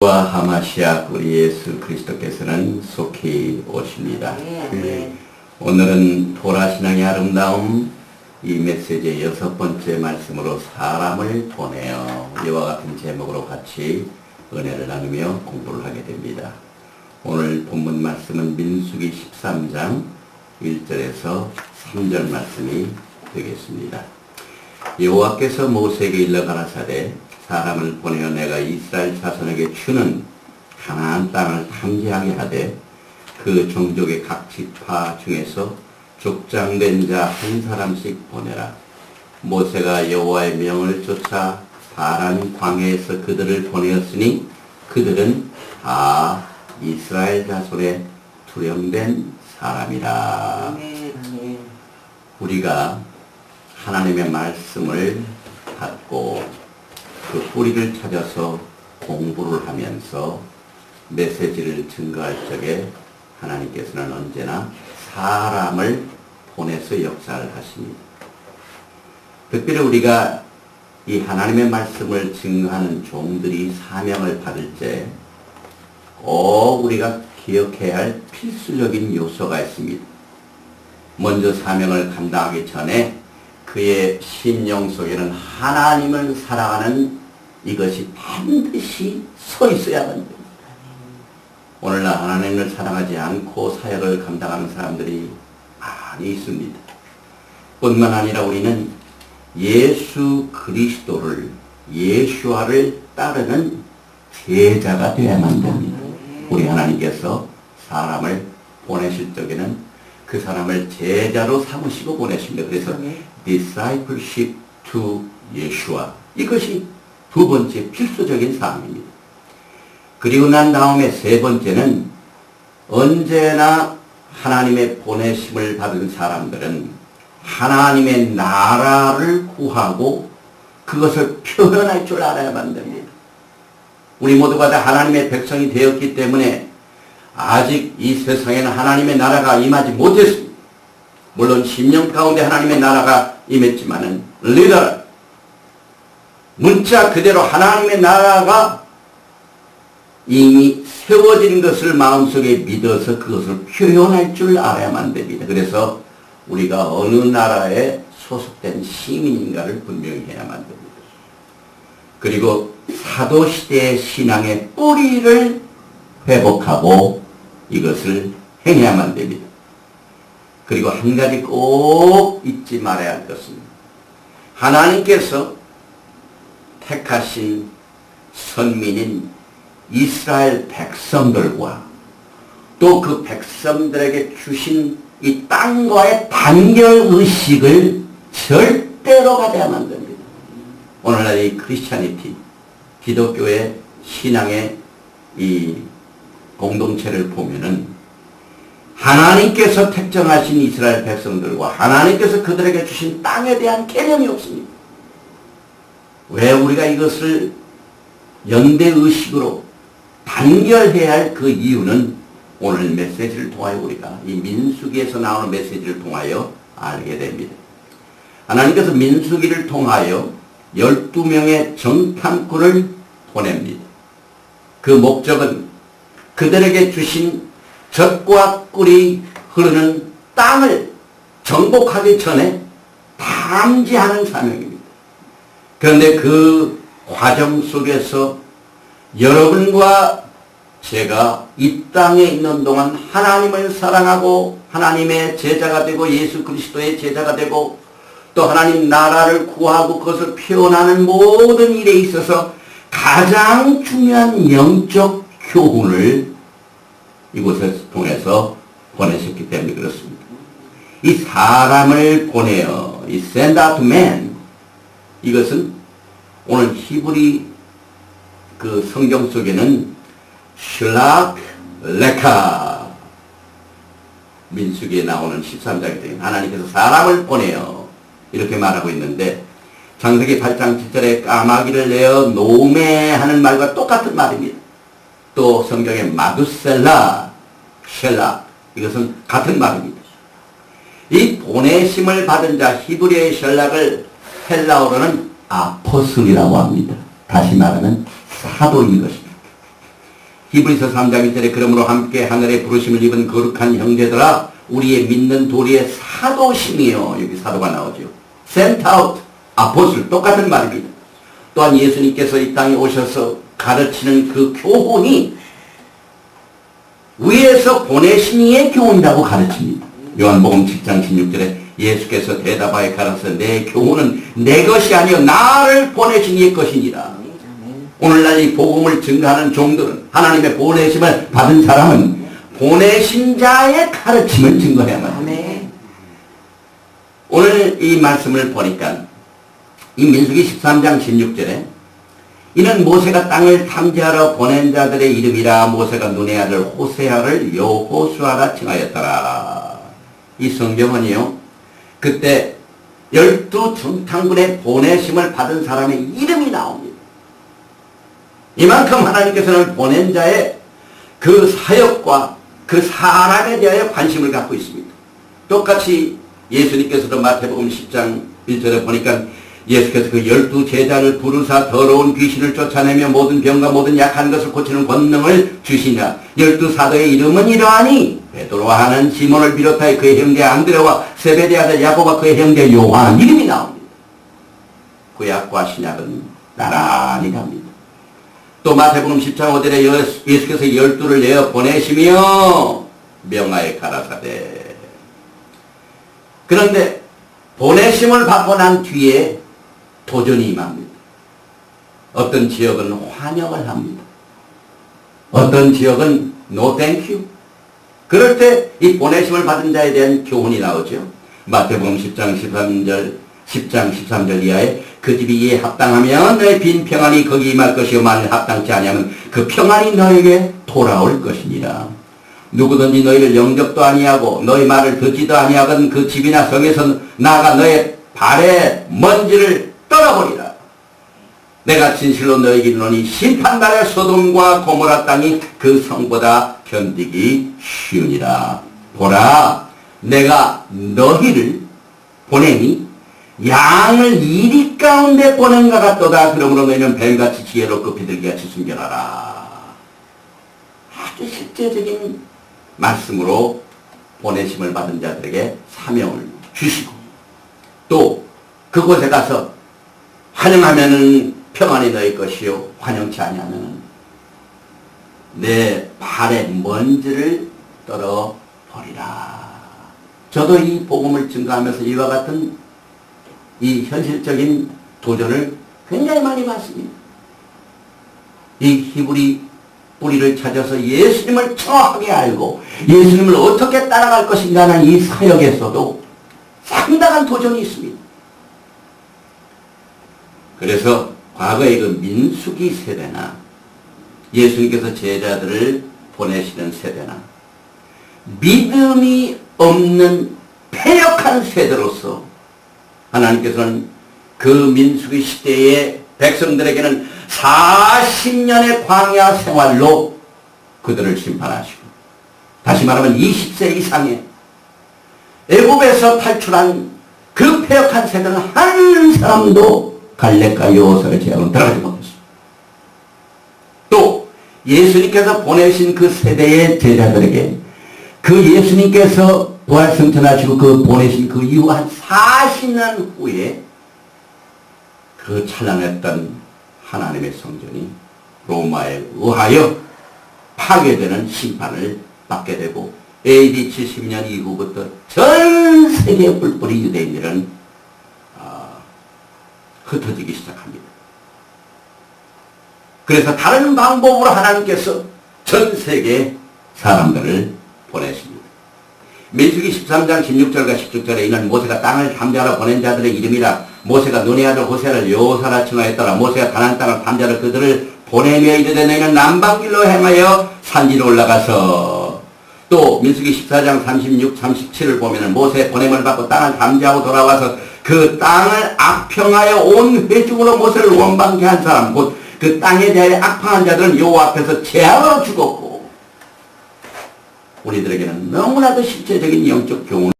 와 하마시아 우리 예수 그리스도께서는 속히 오십니다. 네. 오늘은 토라신앙의 아름다움 이 메시지의 여섯 번째 말씀으로 사람을 보내어 이와 같은 제목으로 같이 은혜를 나누며 공부를 하게 됩니다. 오늘 본문 말씀은 민수기 13장 1절에서 3절 말씀이 되겠습니다. 여호와께서 모세에게 일러 가라사대 사람을 보내어 내가 이스라엘 자손에게 주는 가나안 땅을 탐지하게 하되 그 종족의 각 지파 중에서 족장된 자 한 사람씩 보내라. 모세가 여호와의 명을 쫓아 바란 광야에서 그들을 보내었으니 그들은 다 이스라엘 자손의 투령된 사람이라. 우리가 하나님의 말씀을 받고 그 뿌리를 찾아서 공부를 하면서 메시지를 증거할 적에 하나님께서는 언제나 사람을 보내서 역사를 하십니다. 특별히 우리가 이 하나님의 말씀을 증거하는 종들이 사명을 받을 때 꼭 우리가 기억해야 할 필수적인 요소가 있습니다. 먼저 사명을 감당하기 전에 그의 심령 속에는 하나님을 사랑하는 이것이 반드시 서 있어야 합니다. 오늘날 하나님을 사랑하지 않고 사역을 감당하는 사람들이 많이 있습니다. 뿐만 아니라 우리는 예수 그리스도를 예수와를 따르는 제자가 되어야만 됩니다. 우리 하나님께서 사람을 보내실 적에는 그 사람을 제자로 삼으시고 보내십니다. 그래서 discipleship to Yeshua 이것이 두 번째 필수적인 사항입니다. 그리고 난 다음에 세 번째는 언제나 하나님의 보내심을 받은 사람들은 하나님의 나라를 구하고 그것을 표현할 줄 알아야만 됩니다. 우리 모두가 다 하나님의 백성이 되었기 때문에 아직 이 세상에는 하나님의 나라가 임하지 못했습니다. 물론 10년 가운데 하나님의 나라가 임했지만은 리더 문자 그대로 하나님의 나라가 이미 세워진 것을 마음속에 믿어서 그것을 표현할 줄 알아야만 됩니다. 그래서 우리가 어느 나라에 소속된 시민인가를 분명히 해야만 됩니다. 그리고 사도시대의 신앙의 뿌리를 회복하고 이것을 행해야만 됩니다. 그리고 한 가지 꼭 잊지 말아야 할 것은 하나님께서 택하신 선민인 이스라엘 백성들과 또 그 백성들에게 주신 이 땅과의 단결 의식을 절대로 가져야만 됩니다. 오늘날 이 크리스찬이티, 기독교의 신앙의 이 공동체를 보면은 하나님께서 택정하신 이스라엘 백성들과 하나님께서 그들에게 주신 땅에 대한 개념이 없습니다. 왜 우리가 이것을 연대의식으로 단결해야 할 그 이유는 오늘 메시지를 통하여 우리가 이 민수기에서 나오는 메시지를 통하여 알게 됩니다. 하나님께서 민수기를 통하여 12명의 정탐꾼을 보냅니다. 그 목적은 그들에게 주신 젖과 꿀이 흐르는 땅을 정복하기 전에 탐지하는 사명입니다. 그런데 그 과정 속에서 여러분과 제가 이 땅에 있는 동안 하나님을 사랑하고 하나님의 제자가 되고 예수 그리스도의 제자가 되고 또 하나님 나라를 구하고 그것을 표현하는 모든 일에 있어서 가장 중요한 영적 교훈을 이곳을 통해서 보내셨기 때문에 그렇습니다. 이 사람을 보내어 이 send out man 이것은 오늘 히브리 그 성경 속에는 슐락 레카 민수기에 나오는 13장에 되는 하나님께서 사람을 보내어 이렇게 말하고 있는데 장세기 8장 7절에 까마귀를 내어 노매하는 말과 똑같은 말입니다. 또 성경에 마두셀라, 셸라 이것은 같은 말입니다. 이 보내심을 받은 자 히브리의 셜락을 헬라어로는 아포슬이라고 합니다. 다시 말하면 사도인 것입니다. 히브리서 3장 1절에 그러므로 함께 하늘의 부르심을 입은 거룩한 형제들아 우리의 믿는 도리의 사도심이요 여기 사도가 나오죠. sent 아포슬 똑같은 말입니다. 또한 예수님께서 이 땅에 오셔서 가르치는 그 교훈이 위에서 보내신 이의 교훈이라고 가르칩니다. 요한복음 10장 16절에 예수께서 대답하여 가라사 내 교훈은 내 것이 아니요 나를 보내신 이의 것이니라. 오늘날 이 복음을 증가하는 종들은 하나님의 보내심을 받은 사람은 보내신 자의 가르침을 증거해야만 합니다. 오늘 이 말씀을 보니까 이 민수기 13장 16절에 이는 모세가 땅을 탐지하러 보낸 자들의 이름이라 모세가 눈의 아들 호세아를 여호수아라 칭하였더라. 이 성경은요. 그때 열두 정탐군의 보내심을 받은 사람의 이름이 나옵니다. 이만큼 하나님께서는 보낸 자의 그 사역과 그 사람에 대하여 관심을 갖고 있습니다. 똑같이 예수님께서도 마태복음 10장 1절에 보니까 예수께서 그 열두 제자를 부르사 더러운 귀신을 쫓아내며 모든 병과 모든 약한 것을 고치는 권능을 주시냐 열두 사도의 이름은 이러하니 베드로와 하는 시몬을 비롯하여 그의 형제 안드레와 세베대 아들 야고바 그의 형제 요한 이름이 나옵니다. 구약과 신약은 나란히 갑니다. 또 마태복음 10장 5절에 예수께서 열두를 내어 보내시며 명하에 가라사대 그런데 보내심을 받고 난 뒤에 도전이 임합니다. 어떤 지역은 환영을 합니다. 어떤 지역은 thank you. 그럴 때 이 보내심을 받은 자에 대한 교훈이 나오죠. 마태복음 10장 13절 10장 13절 이하에 그 집이 이에 합당하면 너의 빈 평안이 거기 임할 것이요 만일 합당치 아니하면 그 평안이 너에게 돌아올 것이니라. 누구든지 너희를 영접도 아니하고 너희 말을 듣지도 아니하건 그 집이나 성에서 나가 너의 발에 먼지를 떨어버리라. 내가 진실로 너에게 이르노니 심판날에 소돔과 고모라 땅이 그 성보다 견디기 쉬우니라. 보라 내가 너희를 보내니 양을 이리 가운데 보낸 것 같도다. 그러므로 너희는 뱀같이 지혜롭고 비둘기같이 숨겨놔라. 아주 실제적인 말씀으로 보내심을 받은 자들에게 사명을 주시고 또 그곳에 가서 환영하면은 평안이 너희 것이요 환영치 아니하면은 내 발에 먼지를 떨어 버리라. 저도 이 복음을 증가하면서 이와 같은 이 현실적인 도전을 굉장히 많이 받습니다. 이 히브리 뿌리를 찾아서 예수님을 정확하게 알고 예수님을 어떻게 따라갈 것인가 하는 이 사역에서도 상당한 도전이 있습니다. 그래서 과거의 그 민수기 세대나 예수님께서 제자들을 보내시는 세대나 믿음이 없는 폐역한 세대로서 하나님께서는 그 민수기 시대의 백성들에게는 40년의 광야 생활로 그들을 심판하시고 다시 말하면 20세 이상의 애굽에서 탈출한 그 폐역한 세대는 한 사람도 갈렙과 여호사의 제약은 들어가지 못했습니다. 또 예수님께서 보내신 그 세대의 제자들에게 그 예수님께서 부활승천하시고 그 보내신 그 이후 한 40년 후에 그 찬란했던 하나님의 성전이 로마에 의하여 파괴되는 심판을 받게 되고 AD 70년 이후부터 전 세계 뿔뿔이 유대인들은 어, 흩어지기 시작합니다. 그래서 다른 방법으로 하나님께서 전 세계 사람들을 보내십니다. 민수기 13장 16절과 17절에 이는 모세가 땅을 탐지하러 보낸 자들의 이름이라 모세가 눈의 아들 호세를 여호사라 칭하였더라 모세가 가나안 땅을 탐지하러 그들을 보내며 이르되 너희는 남방길로 행하여 산지로 올라가서 또 민수기 14장 36, 37을 보면 은 모세 보냄을 받고 땅을 탐지하고 돌아와서 그 땅을 악평하여 온 회중으로 모세를 원방케 한 사람 곧 그 땅에 대하여 악평한 자들은 여호와 앞에서 재앙으로 죽었고 우리들에게는 너무나도 실제적인 영적 교훈